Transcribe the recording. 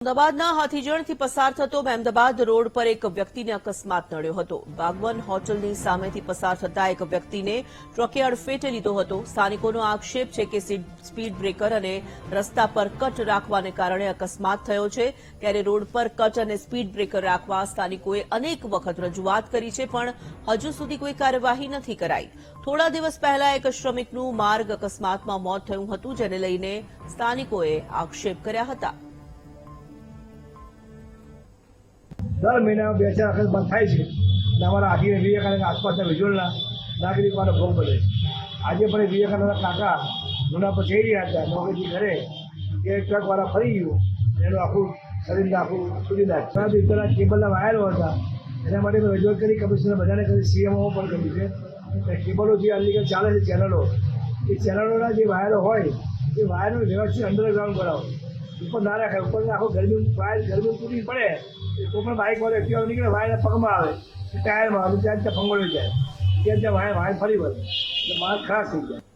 અમદાવાદના હાથીજણથી પસાર થતો અમદાવાદ રોડ પર એક વ્યક્તિને અકસ્માત નડ્યો હતો. બાગવન હોટલની સામેથી પસાર થતા એક વ્યક્તિને ટ્રકે અડફેટે લીધો હતો. સ્થાનિકોનો આક્ષેપ છે કે સ્પીડ બ્રેકર અને રસ્તા પર કટ રાખવાને કારણે અકસ્માત થયો છે. ત્યારે રોડ પર કટ અને સ્પીડ બ્રેકર રાખવા સ્થાનિકોએ અનેક વખત રજૂઆત કરી છે, પણ હજુ સુધી કોઈ કાર્યવાહી નથી કરાઈ. થોડા દિવસ પહેલા એક શ્રમિકનું માર્ગ અકસ્માતમાં મોત થયું હતું, જેને લઈને સ્થાનિકોએ આક્ષેપ કર્યા હતા. દર મહિનામાં બે ચાર વખત બંધ થાય છે. અને અમારા આખી વિવેકાનંદ આસપાસના વિજોલના નાગરિકોનો ભોગ બને આજે પણ વિવેકાનંદના કાકા મુના પર જઈ રહ્યા હતા નોકરીથી ઘરે. એ ટ્રકવાળા ફરી ગયું. એનું આખું શરીર આખું છૂટી નાખ્યું ઘણા દિવસ કેબલના વાયરો હતા. એના માટે મેં રજૂઆત કરી, કમિશનર બધાને કરી સીએમઓ પણ કર્યું છે. કેબલો જે અનલીગલ ચાલે છે ચેનલો એ ચેનલોના જે વાયરો હોય, એ વાયરનું વ્યવસ્થિત અંડરગ્રાઉન્ડ કરાવો ઉપર ના રાખે ઉપર આખો ગરમી વાયર ગરમી તૂટી પડે. તો પણ બાઇક વાળો એક્ટિવા નીકળે વાયર પગમાં આવે, ટાયરમાં આવે ત્યાં ત્યાં ફંગોળી જાય. ત્યાં ત્યાં વાયર વાયર ફરી વળે. એટલે માલ ખરાબ થઈ જાય.